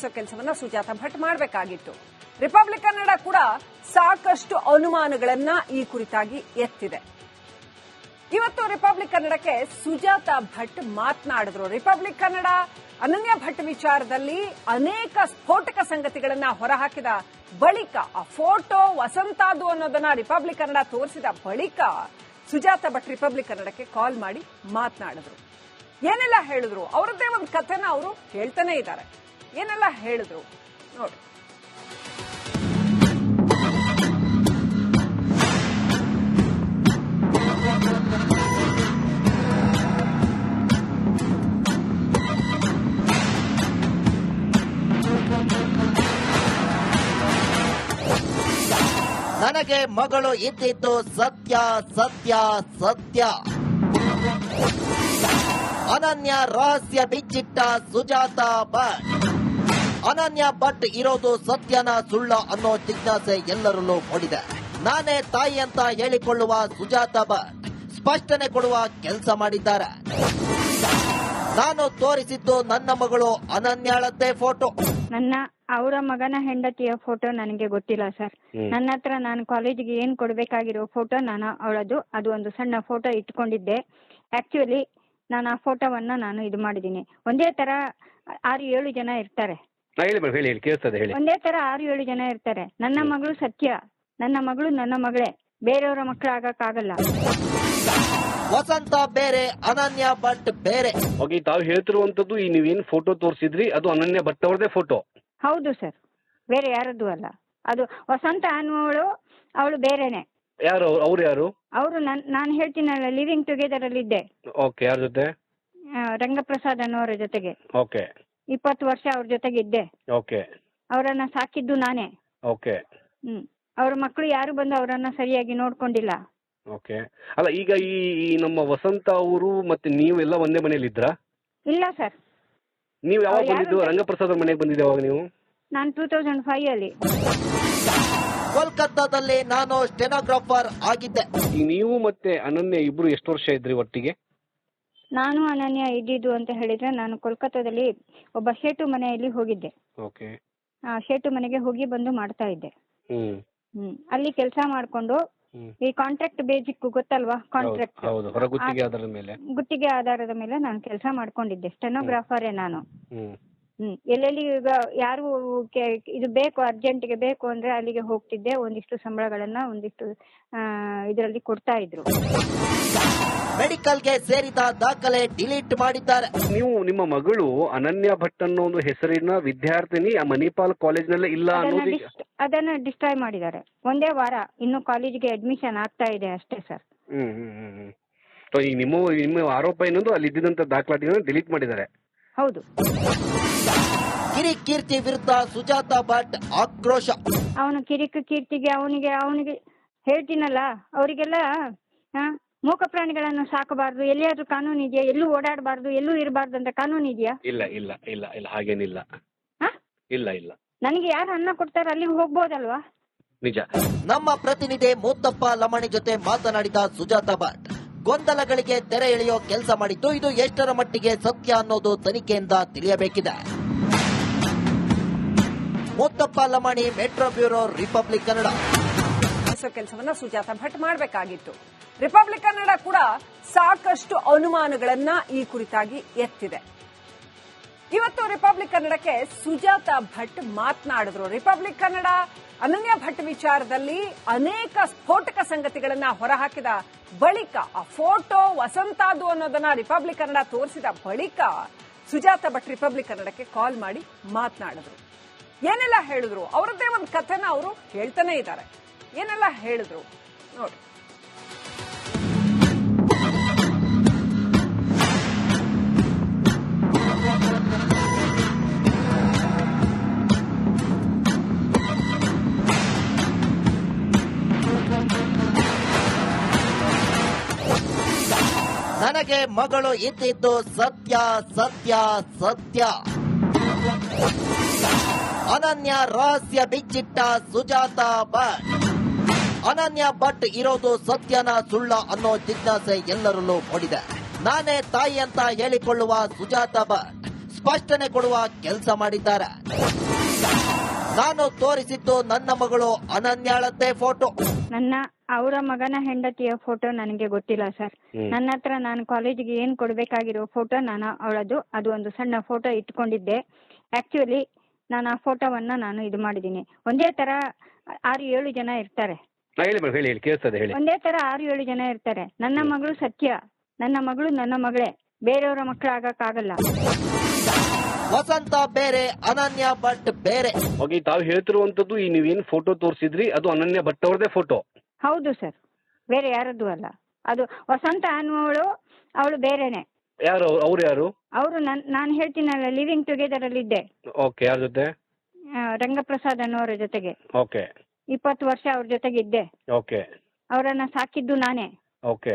ಮಾಡಿಸೋ ಕೆಲಸವನ್ನ ಸುಜಾತ ಭಟ್ ಮಾಡಬೇಕಾಗಿತ್ತು. ರಿಪಬ್ಲಿಕ್ ಕನ್ನಡ ಕೂಡ ಸಾಕಷ್ಟು ಅನುಮಾನಗಳನ್ನ ಈ ಕುರಿತಾಗಿ ಎತ್ತಿದೆ. ಇವತ್ತು ರಿಪಬ್ಲಿಕ್ ಕನ್ನಡಕ್ಕೆ ಸುಜಾತಾ ಭಟ್ ಮಾತನಾಡಿದ್ರು. ರಿಪಬ್ಲಿಕ್ ಕನ್ನಡ ಅನನ್ಯ ಭಟ್ ವಿಚಾರದಲ್ಲಿ ಅನೇಕ ಸ್ಫೋಟಕ ಸಂಗತಿಗಳನ್ನ ಹೊರಹಾಕಿದ ಬಳಿಕ, ಆ ಫೋಟೋ ವಸಂತಾದು ಅನ್ನೋದನ್ನ ರಿಪಬ್ಲಿಕ್ ಕನ್ನಡ ತೋರಿಸಿದ ಬಳಿಕ ಸುಜಾತ ಭಟ್ ರಿಪಬ್ಲಿಕ್ ಕನ್ನಡಕ್ಕೆ ಕಾಲ್ ಮಾಡಿ ಮಾತನಾಡಿದ್ರು. ಏನೆಲ್ಲ ಹೇಳಿದ್ರು? ಅವರದ್ದೇ ಒಂದು ಕಥೆನ ಅವರು ಹೇಳ್ತಾನೆ ಇದ್ದಾರೆ. ಏನೆಲ್ಲ ಹೇಳಿದ್ರು? ನೋಡಿ. ನನಗೆ ಮಗಳು ಇದ್ದಿದ್ದು ಸತ್ಯ ಸತ್ಯ ಸತ್ಯ. ಅನನ್ಯ ರಹಸ್ಯ ಬಿಚ್ಚಿಟ್ಟ ಸುಜಾತ ಭಟ್. ಅನನ್ಯ ಭಟ್ ಇರೋದು ಸತ್ಯನ ಸುಳ್ಳ ಅನ್ನೋ ಜಿಜ್ಞಾಸೆ ಎಲ್ಲರಲ್ಲೂ ಮೂಡಿದೆ. ನಾನೇ ತಾಯಿ ಅಂತ ಹೇಳಿಕೊಳ್ಳುವ ಸುಜಾತ ಭಟ್ ಸ್ಪಷ್ಟನೆ ಕೊಡುವ ಕೆಲಸ ಮಾಡಿದ್ದಾರೆ. ನಾನು ತೋರಿಸಿದ್ದು ನನ್ನ ಮಗಳು ಅನನ್ಯಾಳದ್ದೇ ಫೋಟೋ. ನನ್ನ ಅವರ ಮಗನ ಹೆಂಡತಿಯ ಫೋಟೋ ನನಗೆ ಗೊತ್ತಿಲ್ಲ ಸರ್. ನನ್ನ ಹತ್ರ ನಾನು ಕಾಲೇಜಿಗೆ ಏನ್ ಕೊಡ್ಬೇಕಾಗಿರೋ ಫೋಟೋ ನಾನು ಅವಳದು ಅದು ಒಂದು ಸಣ್ಣ ಫೋಟೋ ಇಟ್ಕೊಂಡಿದ್ದೆ. ಆಕ್ಚುಲಿ ನಾನು ಆ ಫೋಟೋವನ್ನ ನಾನು ಇದು ಮಾಡಿದ್ದೀನಿ. ಒಂದೇ ತರ ಆರು ಏಳು ಜನ ಇರ್ತಾರೆ. ಹಾ, ಹೇಳಿ ಮೇಡಮ್ ಹೇಳಿ ಹೇಳಿ ಕೇಳಿಸ್ತದೆ ಹೇಳಿ. ಒಂದೇ ತರ ಆರು ಏಳು ಜನ ಇರ್ತಾರೆ. ನನ್ನ ಮಗಳು ಸತ್ಯ. ನನ್ನ ಮಗಳು ನನ್ನ ಮಗಳೇ. ಬೇರೆಯವರ ಮಕ್ಕಳು ಆಗಕ್ಕಾಗಲ್ಲ. ವಸಂತ ಬೇರೆ ಅನನ್ಯ ಭಟ್ ಬೇರೆ. ಓಕೆ ತಾವು ಹೇಳ್ತಿರುವಂತದ್ದು ಈ ನೀವೇನು ಫೋಟೋ ತೋರಿಸಿದ್ರಿ? ಅದು ಅನನ್ಯ ಭಟ್ ಅವ್ರದೇ ಫೋಟೋ ಹೌದು ಸರ್ ಬೇರೆ ಯಾರದ್ದು ಅಲ್ಲ. ಅದು ವಸಂತ ಅನ್ನುವಳು ಅವಳು ಬೇರೆನೆ. ಯಾರು ಅವ್ರು ಯಾರು? ಅವರು ನನ್ ನಾನು ಹೇಳ್ತೀನಲ್ಲ ಲಿವಿಂಗ್ ಟುಗೆದರ್ ಅಲ್ಲಿ ಇದ್ದೆ ಓಕೆ ಯಾರ ಜೊತೆ? ಆ, ರಂಗಪ್ರಸಾದ್ ಅನ್ನೋರ ಜೊತೆಗೆ. ಓಕೆ. ಇಪ್ಪತ್ತು ವರ್ಷ ಅವ್ರ ಜೊತೆಗೆ ಇದ್ದೆ. ಓಕೆ. ಅವರನ್ನ ಸಾಕಿದ್ದು ನಾನೇ. ಓಕೆ. ಹ್ಮ್. ಅವ್ರ ಮಕ್ಕಳು ಯಾರು ಬಂದು ಅವರನ್ನ ಸರಿಯಾಗಿ ನೋಡ್ಕೊಂಡಿಲ್ಲ. ಓಕೆ. ಅಲ್ಲ ಈಗ ಈ ಈ ನಮ್ಮ ವಸಂತ ಅವರು ಮತ್ತೆ ನೀವೆಲ್ಲ ಒಂದೇ ಮನೇಲಿ ಇದ್ರಾ? ಇಲ್ಲ ಸರ್. ನೀವು ಯಾವಾಗ ಅವ್ರು ಯಾರು ಬಂದಿದ್ದು? ಅಂತ- ರಂಗಪ್ರಸಾದ್ ಅವ್ರ ಮನೆಗೆ ಬಂದಿದ್ದೆ ಯಾವಾಗ ನೀವು? ನಾನು ಟೂ ತೌಸಂಡ್ ಫೈವ್ ಅಲ್ಲಿ. ಕೋಲ್ಕತ್ತಾದಲ್ಲಿ ನಾನು ಸ್ಟೆನೋಗ್ರಾಫರ್ ಆಗಿದ್ದೆ. ಈಗ ನೀವು ಮತ್ತೆ ಅನನ್ಯ ಇಬ್ರು ಎಷ್ಟು ವರ್ಷ ಇದ್ರಿ ಒಟ್ಟಿಗೆ? ನಾನು ಅನನ್ಯ ಇದ್ದಿದ್ದು ಅಂತ ಹೇಳಿದ್ರೆ ನಾನು ಕೋಲ್ಕತ್ತಾದಲ್ಲಿ ಒಬ್ಬ ಶೇಟು ಮನೆಯಲ್ಲಿ ಹೋಗಿದ್ದೆ. ಓಕೆ. ಆ ಶೇಟು ಮನೆಗೆ ಹೋಗಿ ಬಂದು ಮಾಡ್ತಾ ಇದ್ದೆ. ಹ್ಮ್. ಹ್ಮ್. ಅಲ್ಲಿ ಕೆಲಸ ಮಾಡ್ಕೊಂಡು ಹ್ಮ್. ಈ ಕಾಂಟ್ರಾಕ್ಟ್ ಬೇಸಿಕ್ ಗೊತ್ತಲ್ವಾ ಕಾಂಟ್ರಾಕ್ಟ್ ಹೌದು. ಹೊರಗುತ್ತಿಗೆ ಅದರ ಮೇಲೆ. ಗುತ್ತಿಗೆ ಆಧಾರದ ಮೇಲೆ ನಾನು ಕೆಲಸ ಮಾಡ್ಕೊಂಡಿದ್ದೆ. ಸ್ಟೆನೋಗ್ರಾಫರೇ ನಾನು. ಹ್ಮ್. ಹ್ಮ್. ಎಲ್ಲೆಲ್ಲಿ ಈಗ ಯಾರು ಕೆ- ಇದು ಬೇಕು ಅರ್ಜೆಂಟ್ಗೆ ಬೇಕು ಅಂದ್ರೆ ಅಲ್ಲಿಗೆ ಹೋಗ್ತಿದ್ದೆ. ಒಂದಿಷ್ಟು ಸಂಬಳಗಳನ್ನ ಒಂದಿಷ್ಟು ಇದರಲ್ಲಿ ಕೊಡ್ತಾ ಇದ್ರು. ಮೆಡಿಕಲ್ಗೆ ಸೇರಿದ ದಾಖಲೆ ಡಿಲೀಟ್ ಮಾಡಿದ್ದಾರೆ. ನೀವು ನಿಮ್ಮ ಮಗಳು ಅನನ್ಯ ಭಟ್ ಅನ್ನೋ ಒಂದು ಹೆಸರಿನ ವಿದ್ಯಾರ್ಥಿನಿ ಆ ಮಣಿಪಾಲ್ ಕಾಲೇಜ್ನಲ್ಲೇ ಇಲ್ಲ ಅದನ್ನ ಅನ್ನೋದು ಈಗ- ಅದನ್ನ ಡಿಸ್ಟ್ರಾಯ್ ಮಾಡಿದ್ದಾರೆ. ಒಂದೇ ವಾರ ಇನ್ನು ಕಾಲೇಜಿಗೆ ಅಡ್ಮಿಷನ್ ಆಗ್ತಾ ಇದೆ ಅಷ್ಟೇ ಸರ್. ಹ್ಮ್ ಹ್ಮ್ ಹ್ಮ್ ಹ್ಮ್. ಸೊ ಈಗ ನಿಮ್ಮ ನಿಮ್ಮ ಆರೋಪ ಏನೊಂದು ಅಲ್ಲಿ ಇದ್ದಿದ್ದಂತ ದಾಖಲಾತಿಗಳನ್ನ ಡಿಲೀಟ್ ಮಾಡಿದ್ದಾರೆ. ಹೌದು. ಕಿರಿಕೀರ್ತಿ ವಿರುದ್ಧ ಸುಜಾತ ಭಟ್ ಆಕ್ರೋಶ. ಅವನು ಕಿರಿಕ್ ಕೀರ್ತಿಗೆ ಅವನಿಗೆ ಅವನಿಗೆ ಹೇಳ್ತೀನಲ್ಲ ಅವರಿಗೆಲ್ಲ ಮೂಕ ಪ್ರಾಣಿಗಳನ್ನು ಸಾಕಬಾರದು ಎಲ್ಲಿಯಾದ್ರೂ ಕಾನೂನು ಇದೆಯಾ? ಎಲ್ಲೂ ಓಡಾಡಬಾರ್ದು ಎಲ್ಲೂ ಇರಬಾರ್ದು ಅಂತ ಕಾನೂನು ಇದೆಯಾ? ಇಲ್ಲ ಇಲ್ಲ ಇಲ್ಲ ಇಲ್ಲ ಹಾಗೇನಿಲ್ಲ. ಹಾ? ಇಲ್ಲ ಇಲ್ಲ. ನನಗೆ ಯಾರು ಅನ್ನ ಕೊಡ್ತಾರೋ ಅಲ್ಲಿಗೆ ಹೋಗ್ಬೋದಲ್ವಾ? ನಿಜ. ನಮ್ಮ ಪ್ರತಿನಿಧಿ ಮೂತಪ್ಪ ಲಮಣಿ ಜೊತೆ ಮಾತನಾಡಿದ ಸುಜಾತ ಭಟ್ ಗೊಂದಲಗಳಿಗೆ ತೆರೆ ಎಳೆಯೋ ಕೆಲಸ ಮಾಡಿದ್ದು ಇದು ಎಷ್ಟರ ಮಟ್ಟಿಗೆ ಸತ್ಯ ಅನ್ನೋದು ತನಿಖೆಯಿಂದ ತಿಳಿಯಬೇಕಿದೆ. Mutappa Lamani metro bureau Republic Kannada. ಕೆಲಸವನ್ನ ಸುಜಾತ ಭಟ್ ಮಾಡಬೇಕಾಗಿತ್ತು. ರಿಪಬ್ಲಿಕ್ ಕನ್ನಡ ಕೂಡ ಸಾಕಷ್ಟು ಅನುಮಾನಗಳನ್ನ ಈ ಕುರಿತಾಗಿ ಎತ್ತಿದೆ. ಇವತ್ತು ರಿಪಬ್ಲಿಕ್ ಕನ್ನಡಕ್ಕೆ ಸುಜಾತ ಭಟ್ ಮಾತನಾಡಿದ್ರು. ರಿಪಬ್ಲಿಕ್ ಕನ್ನಡ ಅನನ್ಯ ಭಟ್ ವಿಚಾರದಲ್ಲಿ ಅನೇಕ ಸ್ಫೋಟಕ ಸಂಗತಿಗಳನ್ನ ಹೊರಹಾಕಿದ ಬಳಿಕ, ಆ ಫೋಟೋ ವಸಂತಾದು ಅನ್ನೋದನ್ನ ರಿಪಬ್ಲಿಕ್ ಕನ್ನಡ ತೋರಿಸಿದ ಬಳಿಕ ಸುಜಾತ ಭಟ್ ರಿಪಬ್ಲಿಕ್ ಕನ್ನಡಕ್ಕೆ ಕಾಲ್ ಮಾಡಿ ಮಾತನಾಡಿದ್ರು. ಏನೆಲ್ಲ ಹೇಳಿದ್ರು? ಅವರದ್ದೇ ಒಂದು ಕಥೆನ ಅವರು ಹೇಳ್ತಾನೆ ಇದ್ದಾರೆ. ಏನೆಲ್ಲ ಹೇಳಿದ್ರು? ನೋಡಿ. ನನಗೆ ಮಗಳು ಇದ್ದಿದ್ದು ಸತ್ಯ ಸತ್ಯ ಸತ್ಯ. ಅನನ್ಯ ರಹಸ್ಯ ಬಿಚ್ಚಿಟ್ಟ ಸುಜಾತ ಭಟ್. ಅನನ್ಯ ಭಟ್ ಇರೋದು ಸತ್ಯನ ಸುಳ್ಳ ಅನ್ನೋ ಜಿಜ್ಞಾಸೆ ಎಲ್ಲರಲ್ಲೂ ಮೂಡಿದೆ. ನಾನೇ ತಾಯಿ ಅಂತ ಹೇಳಿಕೊಳ್ಳುವ ಸುಜಾತ ಭಟ್ ಸ್ಪಷ್ಟನೆ ಕೊಡುವ ಕೆಲಸ ಮಾಡಿದ್ದಾರೆ. ನಾನು ತೋರಿಸಿದ್ದು ನನ್ನ ಮಗಳು ಅನನ್ಯಾಳದ್ದೇ ಫೋಟೋ ನನ್ನ ಅವರ ಮಗನ ಹೆಂಡತಿಯ ಫೋಟೋ ನನಗೆ ಗೊತ್ತಿಲ್ಲ ಸರ್. ನನ್ನ ಹತ್ರ ನಾನು ಕಾಲೇಜಿಗೆ ಏನ್ ಕೊಡ್ಬೇಕಾಗಿರೋ ಫೋಟೋ ನಾನು ಅವಳದು ಅದು ಒಂದು ಸಣ್ಣ ಫೋಟೋ ಇಟ್ಕೊಂಡಿದ್ದೆ. ಆಕ್ಚುಲಿ ನಾನು ಆ ಫೋಟೋವನ್ನ ನಾನು ಇದು ಮಾಡಿದ್ದೀನಿ. ಒಂದೇ ತರ ಆರು ಏಳು ಜನ ಇರ್ತಾರೆ. ಹಾ, ಹೇಳಿ ಮೇಡಮ್ ಹೇಳಿ ಹೇಳಿ ಕೇಳಿಸ್ತದೆ ಹೇಳಿ. ಒಂದೇ ತರ ಆರು ಏಳು ಜನ ಇರ್ತಾರೆ. ನನ್ನ ಮಗಳು ಸತ್ಯ ನನ್ನ ಮಗಳು ನನ್ನ ಮಗಳೇ. ಬೇರೆಯವರ ಮಕ್ಕಳು ಆಗಕ್ಕಾಗಲ್ಲ ವಸಂತ ಬೇರೆ ಅನನ್ಯ ಭಟ್ ಬೇರೆ. ಓಕೆ ತಾವು ಹೇಳ್ತಿರುವಂತದ್ದು ಈ ನೀವೇನು ಫೋಟೋ ತೋರಿಸಿದ್ರಿ ಅದು ಅನನ್ಯ ಭಟ್ ಅವ್ರದೇ ಫೋಟೋ ಹೌದು ಸರ್ ಬೇರೆ ಯಾರದ್ದು ಅಲ್ಲ. ಅದು ವಸಂತ ಅನ್ನುವವಳು ಅವಳು ಬೇರೆನೆ. ಯಾರು ಅವ್ರು ಯಾರು? ಅವರು ನನ್ ನಾನು ಹೇಳ್ತೀನಲ್ಲ ಲಿವಿಂಗ್ ಟುಗೆದರ್ ಅಲ್ಲಿ ಇದ್ದೆ. ಓಕೆ ಯಾರ ಜೊತೆ? ಆ, ರಂಗಪ್ರಸಾದ್ ಅನ್ನೋರ ಜೊತೆಗೆ. ಓಕೆ ಇಪ್ಪತ್ತು ವರ್ಷ ಅವ್ರ ಜೊತೆಗೆ ಇದ್ದೆ. ಓಕೆ ಅವರನ್ನ ಸಾಕಿದ್ದು ನಾನೇ. ಓಕೆ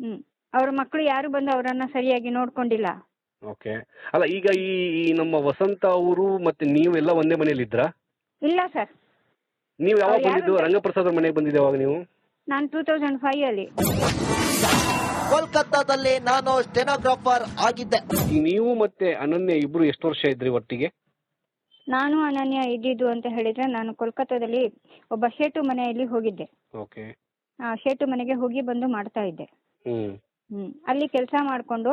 ಹ್ಮ್. ಅವ್ರ ಮಕ್ಕಳು ಯಾರು ಬಂದು ಅವರನ್ನ ಸರಿಯಾಗಿ ನೋಡ್ಕೊಂಡಿಲ್ಲ. ಓಕೆ ಅಲ್ಲ ಈಗ ಈ ಈ ನಮ್ಮ ವಸಂತ ಅವರು ಮತ್ತೆ ನೀವೆಲ್ಲ ಒಂದೇ ಮನೇಲಿ ಇದ್ರಾ ಇಲ್ಲ ಸರ್ ನೀವು ಯಾವಾಗ ಅವ್ರು ಬಂದಿದ್ದು? ರಂಗಪ್ರಸಾದ್ ಅವ್ರ ಮನೆಗೆ ಬಂದಿದ್ದು ಯಾವಾಗ ನೀವು? ನಾನು ಟೂ ತೌಸಂಡ್ ಫೈವ್ ಅಲ್ಲಿ. ಕೋಲ್ಕತ್ತಾದಲ್ಲಿ ನಾನು ಸ್ಟೆನೋಗ್ರಾಫರ್ ಆಗಿದ್ದೆ. ಈಗ ನೀವು ಮತ್ತೆ ಅನನ್ಯ ಇಬ್ರು ಎಷ್ಟು ವರ್ಷ ಇದ್ರಿ ಒಟ್ಟಿಗೆ? ನಾನು ಅನನ್ಯ ಇದ್ದಿದ್ದು ಅಂತ ಹೇಳಿದ್ರೆ ನಾನು ಕೋಲ್ಕತ್ತಾದಲ್ಲಿ ಒಬ್ಬ ಶೇಟು ಮನೆಯಲ್ಲಿ ಹೋಗಿದ್ದೆ. ಓಕೆ. ಆ ಶೇಟು ಮನೆಗೆ ಹೋಗಿ ಬಂದು ಮಾಡ್ತಾ ಇದ್ದೆ. ಹ್ಮ್. ಹ್ಮ್. ಅಲ್ಲಿ ಕೆಲಸ ಮಾಡ್ಕೊಂಡು.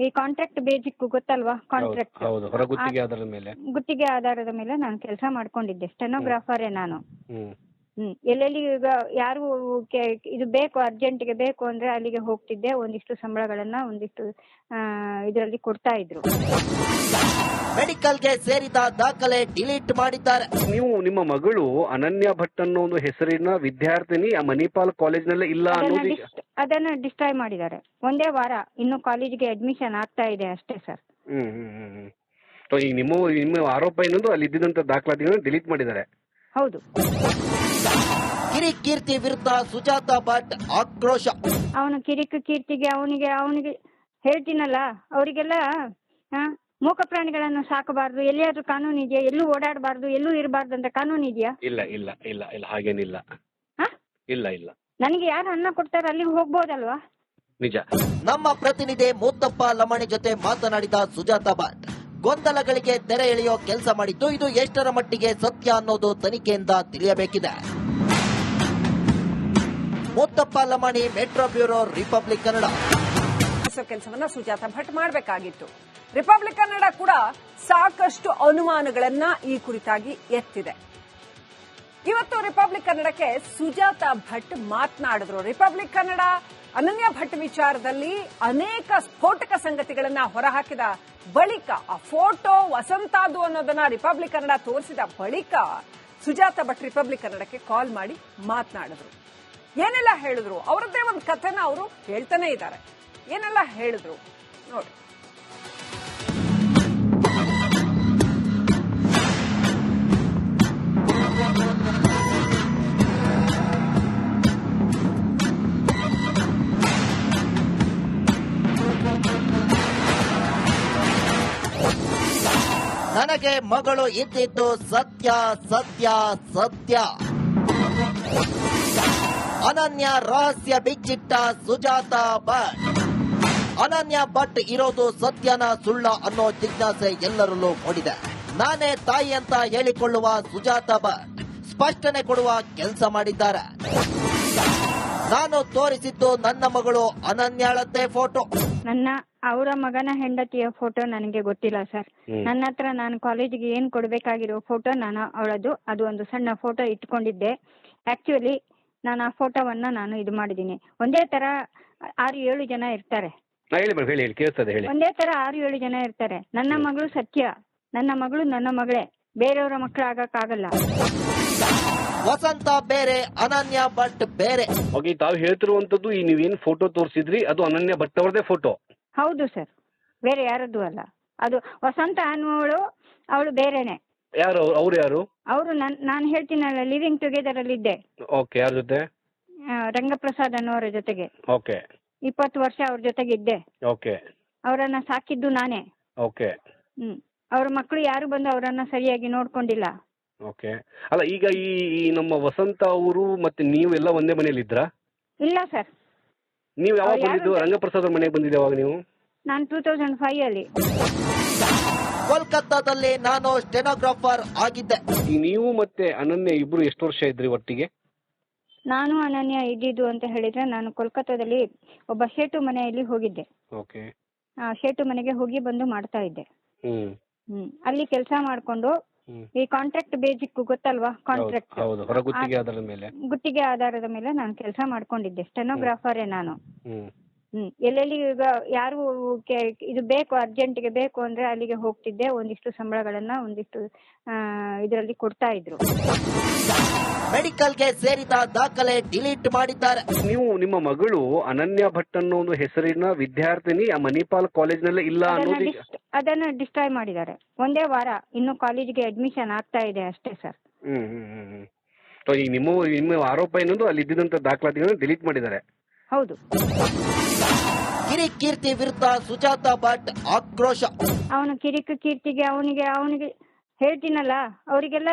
ಈ ಕಾಂಟ್ರಾಕ್ಟ್ ಬೇಸಿಕ್ ಗೊತ್ತಲ್ವಾ? ಕಾಂಟ್ರಾಕ್ಟ್ ಹೌದು. ಹೊರಗುತ್ತಿಗೆ ಆಧಾರದ ಮೇಲೆ. ಗುತ್ತಿಗೆ ಆಧಾರದ ಮೇಲೆ ನಾನು ಕೆಲಸ ಮಾಡ್ಕೊಂಡಿದ್ದೆ. ಸ್ಟೆನೋಗ್ರಾಫರೇ ನಾನು. ಹ್ಮ್. ಹ್ಮ್. ಎಲ್ಲೆಲ್ಲಿ ಈಗ ಯಾರು ಕೆ- ಇದು ಬೇಕು ಅರ್ಜೆಂಟ್ಗೆ ಬೇಕು ಅಂದ್ರೆ ಅಲ್ಲಿಗೆ ಹೋಗ್ತಿದ್ದೆ. ಒಂದಿಷ್ಟು ಸಂಬಳಗಳನ್ನ ಒಂದಿಷ್ಟು ಇದರಲ್ಲಿ ಕೊಡ್ತಾ ಇದ್ರು. ಮೆಡಿಕಲ್ಗೆ ಸೇರಿದ ದಾಖಲೆ ಡಿಲೀಟ್ ಮಾಡಿದ್ದಾರೆ. ನೀವು ನಿಮ್ಮ ಮಗಳು ಅನನ್ಯ ಭಟ್ ಅನ್ನೋ ಒಂದು ಹೆಸರಿನ ವಿದ್ಯಾರ್ಥಿನಿ ಆ ಮಣಿಪಾಲ್ ಕಾಲೇಜ್ನಲ್ಲೇ ಇಲ್ಲ ಅದನ್ನ ಅನ್ನೋದು ಈಗ- ಡಿಸ್- ಅದನ್ನ ಡಿಸ್ಟ್ರಾಯ್ ಮಾಡಿದ್ದಾರೆ. ಒಂದೇ ವಾರ ಇನ್ನು ಕಾಲೇಜಿಗೆ ಅಡ್ಮಿಷನ್ ಆಗ್ತಾ ಇದೆ ಅಷ್ಟೇ ಸರ್. ಹ್ಮ್ ಹ್ಮ್ ಹ್ಮ್ ಹ್ಮ್. ಸೊ ಈಗ ನಿಮ್ಮ ನಿಮ್ಮ ಆರೋಪ ಏನಂದ್ರೆ ಅಲ್ಲಿ ಇದ್ದಿದ್ದಂತ ದಾಖಲಾತಿಗಳನ್ನ ಡಿಲೀಟ್ ಮಾಡಿದ್ದಾರೆ. ಹೌದು. ಕಿರಿಕೀರ್ತಿ ವಿರುದ್ಧ ಸುಜಾತ ಭಟ್ ಆಕ್ರೋಶ. ಅವನು ಕಿರಿಕ್ ಕೀರ್ತಿಗೆ ಅವನಿಗೆ ಅವನಿಗೆ ಹೇಳ್ತೀನಲ್ಲ ಅವರಿಗೆಲ್ಲ ಮೂಕ ಪ್ರಾಣಿಗಳನ್ನು ಸಾಕಬಾರ್ದು ಎಲ್ಲಿಯಾದ್ರೂ ಕಾನೂನು ಇದೆಯಾ ಎಲ್ಲೂ ಓಡಾಡಬಾರ್ದು ಎಲ್ಲೂ ಇರಬಾರ್ದು ಅಂತ ಕಾನೂನು ಇದೆಯಾ? ಇಲ್ಲ ಇಲ್ಲ ಇಲ್ಲ ಇಲ್ಲ ಹಾಗೇನಿಲ್ಲ. ಹಾ? ಇಲ್ಲ ಇಲ್ಲ. ನನಗೆ ಯಾರು ಅನ್ನ ಕೊಡ್ತಾರೆ ಅಲ್ಲಿಗೆ ಹೋಗ್ಬೋದಲ್ವಾ? ನಿಜ. ನಮ್ಮ ಪ್ರತಿನಿಧಿ ಮೂತ್ತಪ್ಪ ಲಮಣಿ ಜೊತೆ ಮಾತನಾಡಿದ ಸುಜಾತ ಭಟ್ ಗೊಂದಲಗಳಿಗೆ ತೆರೆ ಎಳೆಯೋ ಕೆಲಸ ಮಾಡಿದ್ದು ಇದು ಎಷ್ಟರ ಮಟ್ಟಿಗೆ ಸತ್ಯ ಅನ್ನೋದು ತನಿಖೆಯಿಂದ ತಿಳಿಯಬೇಕಿದೆ. Muttappa Lamani metro bureau Republic Kannada. ಕೆಲಸವನ್ನ ಸುಜಾತ ಭಟ್ ಮಾಡಬೇಕಾಗಿತ್ತು. ರಿಪಬ್ಲಿಕ್ ಕನ್ನಡ ಕೂಡ ಸಾಕಷ್ಟು ಅನುಮಾನಗಳನ್ನ ಈ ಕುರಿತಾಗಿ ಎತ್ತಿದೆ. ಇವತ್ತು ರಿಪಬ್ಲಿಕ್ ಕನ್ನಡಕ್ಕೆ ಸುಜಾತ ಭಟ್ ಮಾತನಾಡಿದ್ರು. ರಿಪಬ್ಲಿಕ್ ಕನ್ನಡ ಅನನ್ಯ ಭಟ್ ವಿಚಾರದಲ್ಲಿ ಅನೇಕ ಸ್ಫೋಟಕ ಸಂಗತಿಗಳನ್ನ ಹೊರಹಾಕಿದ ಬಳಿಕ, ಆ ಫೋಟೋ ವಸಂತಾದು ಅನ್ನೋದನ್ನ ರಿಪಬ್ಲಿಕ್ ಕನ್ನಡ ತೋರಿಸಿದ ಬಳಿಕ ಸುಜಾತ ಭಟ್ ರಿಪಬ್ಲಿಕ್ ಕನ್ನಡಕ್ಕೆ ಕಾಲ್ ಮಾಡಿ ಮಾತನಾಡಿದ್ರು. ಏನೆಲ್ಲ ಹೇಳಿದ್ರು? ಅವರದ್ದೇ ಒಂದು ಕಥೆನ ಅವರು ಹೇಳ್ತಾನೆ ಇದ್ದಾರೆ. ಏನೆಲ್ಲ ಹೇಳಿದ್ರು? ನೋಡಿ. ನನಗೆ ಮಗಳು ಇದ್ದಿದ್ದು ಸತ್ಯ ಸತ್ಯ ಸತ್ಯ. ಅನನ್ಯ ರಹಸ್ಯ ಬಿಚ್ಚಿಟ್ಟ ಸುಜಾತ ಭಟ್ ಅನನ್ಯ ಭಟ್ ಇರೋದು ಸತ್ಯನ ಸುಳ್ಳ ಅನ್ನೋ ಜಿಜ್ಞಾಸೆ ಎಲ್ಲರಲ್ಲೂ ಮೂಡಿದೆ. ನಾನೇ ತಾಯಿ ಅಂತ ಹೇಳಿಕೊಳ್ಳುವ ಸುಜಾತ ಭಟ್ ಸ್ಪಷ್ಟನೆ ಕೊಡುವ ಕೆಲಸ ಮಾಡಿದ್ದಾರೆ. ನಾನು ತೋರಿಸಿದ್ದು ನನ್ನ ಮಗಳು ಅನನ್ಯಾಳದ್ದೇ ಫೋಟೋ. ನನ್ನ ಅವರ ಮಗನ ಹೆಂಡತಿಯ ಫೋಟೋ ನನಗೆ ಗೊತ್ತಿಲ್ಲ ಸರ್. ನನ್ನ ಹತ್ರ ನಾನು ಕಾಲೇಜಿಗೆ ಏನ್ ಕೊಡ್ಬೇಕಾಗಿರೋ ಫೋಟೋ ನಾನು ಅವಳದು ಅದು ಒಂದು ಸಣ್ಣ ಫೋಟೋ ಇಟ್ಕೊಂಡಿದ್ದೆ. ಆಕ್ಚುಲಿ ನಾನು ಆ ಫೋಟೋವನ್ನ ನಾನು ಇದು ಮಾಡಿದ್ದೀನಿ. ಒಂದೇ ತರ ಆರು ಏಳು ಜನ ಇರ್ತಾರೆ. ಹಾ, ಹೇಳಿ ಮೇಡಮ್ ಹೇಳಿ ಹೇಳಿ ಕೇಳಿಸ್ತದೆ ಹೇಳಿ. ಒಂದೇ ತರ ಆರು ಏಳು ಜನ ಇರ್ತಾರೆ. ನನ್ನ ಮಗಳು ಸತ್ಯ ನನ್ನ ಮಗಳು ನನ್ನ ಮಗಳೇ ಬೇರೆಯವರ ಮಕ್ಕಳಾಗಕ್ಕಾಗಲ್ಲ ವಸಂತ ಬೇರೆ ಅನನ್ಯ ಭಟ್ ಬೇರೆ. ಓಕೆ ತಾವು ಹೇಳ್ತಿರುವಂತದ್ದು ಈ ನೀವೇನ್ ಫೋಟೋ ತೋರಿಸಿದ್ರಿ ಅದು ಅನನ್ಯ ಭಟ್ ಅವರದೇ ಫೋಟೋ ಹೌದು ಸರ್ ಬೇರೆ ಯಾರದ್ದು ಅಲ್ಲ. ಅದು ವಸಂತ ಅನ್ನುವಳು ಅವಳು ಬೇರೆನೆ. ಯಾರು ಅವ್ರು ಯಾರು? ಅವರು ನನ್ ನಾನು ಹೇಳ್ತೀನಲ್ಲ ಲಿವಿಂಗ್ ಟುಗೆದರ್ ಅಲ್ಲಿ ಇದ್ದೆ. ಓಕೆ ಯಾರ ಜೊತೆ? ಆ, ರಂಗಪ್ರಸಾದ್ ಅನ್ನುವರ ಜೊತೆಗೆ. ಓಕೆ ಇಪ್ಪತ್ತು ವರ್ಷ ಅವ್ರ ಜೊತೆಗೆ ಇದ್ದೆ. ಓಕೆ ಅವರನ್ನ ಸಾಕಿದ್ದು ನಾನೇ. ಓಕೆ ಹ್ಮ್. ಅವ್ರ ಮಕ್ಕಳು ಯಾರು ಬಂದು ಅವರನ್ನ ಸರಿಯಾಗಿ ನೋಡ್ಕೊಂಡಿಲ್ಲ. ಓಕೆ ಅಲ್ಲ ಈಗ ಈ ಈ ನಮ್ಮ ವಸಂತ ಅವರು ಮತ್ತೆ ನೀವೆಲ್ಲ ಒಂದೇ ಮನೆಯಲ್ಲಿ ಇದ್ರಾ ಇಲ್ಲ ಸರ್ ನೀವು ಯಾವಾಗ ಬಂದಿದ್ದು? ರಂಗಪ್ರಸಾದ್ ಅವ್ರ ಮನೆಗೆ ಬಂದಿದ್ದೆ ಯಾವಾಗ ನೀವು? ನಾನು ಟೂ ತೌಸಂಡ್ ಫೈವ್ ಅಲ್ಲಿ. ಕೋಲ್ಕತ್ತಾದಲ್ಲಿ ನಾನು ಸ್ಟೆನೋಗ್ರಾಫರ್ ಆಗಿದ್ದೆ. ಈ ನೀವು ಮತ್ತೆ ಅನನ್ಯ ಇಬ್ರು ಎಷ್ಟು ವರ್ಷ ಇದ್ರಿ ಒಟ್ಟಿಗೆ? ನಾನು ಅನನ್ಯ ಇದ್ದಿದ್ದು ಅಂತ ಹೇಳಿದ್ರೆ ನಾನು ಕೋಲ್ಕತ್ತಾದಲ್ಲಿ ಒಬ್ಬ ಶೇಟು ಮನೆಯಲ್ಲಿ ಹೋಗಿದ್ದೆ. ಓಕೆ. ಆ ಶೇಟು ಮನೆಗೆ ಹೋಗಿ ಬಂದು ಮಾಡ್ತಾ ಇದ್ದೆ. ಹ್ಮ್. ಹ್ಮ್. ಅಲ್ಲಿ ಕೆಲಸ ಮಾಡ್ಕೊಂಡು. ಈ ಕಾಂಟ್ರಾಕ್ಟ್ ಬೇಸಿಕ್ ಗೊತ್ತಲ್ವಾ? ಕಾಂಟ್ರಾಕ್ಟ್ ಹೌದು. ಹೊರಗುತ್ತಿಗೆ ಅದರ ಮೇಲೆ. ಗುತ್ತಿಗೆ ಆಧಾರದ ಮೇಲೆ ನಾನು ಕೆಲಸ ಮಾಡ್ಕೊಂಡಿದ್ದೆ. ಸ್ಟೆನೋಗ್ರಾಫರೇ ನಾನು. ಹ್ಮ್. ಹ್ಮ್. ಎಲ್ಲೆಲ್ಲಿ ಈಗ ಯಾರು ಕೆ- ಇದು ಬೇಕು ಅರ್ಜೆಂಟ್ಗೆ ಬೇಕು ಅಂದ್ರೆ ಅಲ್ಲಿಗೆ ಹೋಗ್ತಿದ್ದೆ. ಒಂದಿಷ್ಟು ಸಂಬಳಗಳನ್ನ ಒಂದಿಷ್ಟು ಇದರಲ್ಲಿ ಕೊಡ್ತಾ ಇದ್ರು. ಮೆಡಿಕಲ್ಗೆ ಸೇರಿದ ದಾಖಲೆ ಡಿಲೀಟ್ ಮಾಡಿದ್ದಾರೆ. ನೀವು ನಿಮ್ಮ ಮಗಳು ಅನನ್ಯ ಭಟ್ ಅನ್ನೋ ಒಂದು ಹೆಸರಿನ ವಿದ್ಯಾರ್ಥಿನಿ ಆ ಮಣಿಪಾಲ್ ಕಾಲೇಜ್ನಲ್ಲೇ ಇಲ್ಲ ಅದನ್ನ ಡಿಸ್- ಅದನ್ನ ಡಿಸ್ಟ್ರಾಯ್ ಮಾಡಿದ್ದಾರೆ. ಒಂದೇ ವಾರ ಇನ್ನು ಕಾಲೇಜಿಗೆ ಅಡ್ಮಿಷನ್ ಆಗ್ತಾ ಇದೆ ಅಷ್ಟೇ ಸರ್. ಹ್ಮ್ ಹ್ಮ್ ಹ್ಮ್ ಹ್ಮ್. ಸೊ ಈಗ ನಿಮ್ಮ ನಿಮ್ಮ ಆರೋಪ ಏನಂದ್ರೆ ಅಲ್ಲಿ ಇದ್ದಿದ್ದಂತ ದಾಖಲಾತಿಗಳನ್ನ ಡಿಲೀಟ್ ಮಾಡಿದ್ದಾರೆ. ಹೌದು. ಕಿರಿಕೀರ್ತಿ ವಿರುದ್ಧ ಸುಜಾತಾ ಭಟ್ ಆಕ್ರೋಶ. ಅವನು ಕಿರಿಕ ಕೀರ್ತಿಗೆ ಅವನಿಗೆ ಅವನಿಗೆ ಹೇಳ್ತೀನಲ್ಲ ಅವರಿಗೆಲ್ಲ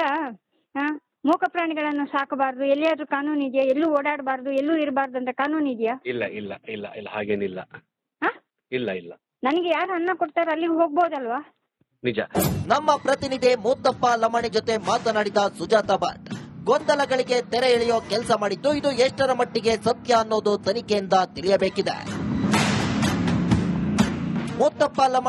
ಮೂಕ ಪ್ರಾಣಿಗಳನ್ನು ಸಾಕಬಾರದು ಎಲ್ಲಿಯಾದ್ರೂ ಕಾನೂನು ಇದೆಯಾ ಎಲ್ಲೂ ಓಡಾಡಬಾರ್ದು ಎಲ್ಲೂ ಇರಬಾರ್ದು ಅಂತ ಕಾನೂನು ಇದೆಯಾ? ಇಲ್ಲ ಇಲ್ಲ ಇಲ್ಲ ಇಲ್ಲ ಹಾಗೇನಿಲ್ಲ. ಹಾ? ಇಲ್ಲ ಇಲ್ಲ. ನನಗೆ ಯಾರು ಅನ್ನ ಕೊಡ್ತಾರೆ ಅಲ್ಲಿಗೆ ಹೋಗ್ಬೋದಲ್ವಾ? ನಿಜ. ನಮ್ಮ ಪ್ರತಿನಿಧಿ ಮೂತಪ್ಪ ಲಮಾಣಿ ಜೊತೆ ಮಾತನಾಡಿದ ಸುಜಾತಾ ಭಟ್ ಗೊಂದಲಗಳಿಗೆ ತೆರೆ ಎಳೆಯೋ ಕೆಲಸ ಮಾಡಿದ್ದು ಇದು ಎಷ್ಟರ ಮಟ್ಟಿಗೆ ಸತ್ಯ ಅನ್ನೋದು ತನಿಖೆಯಿಂದ ತಿಳಿಯಬೇಕಿದೆ. ಮೂತಪ್ಪ ಲಮಣಿ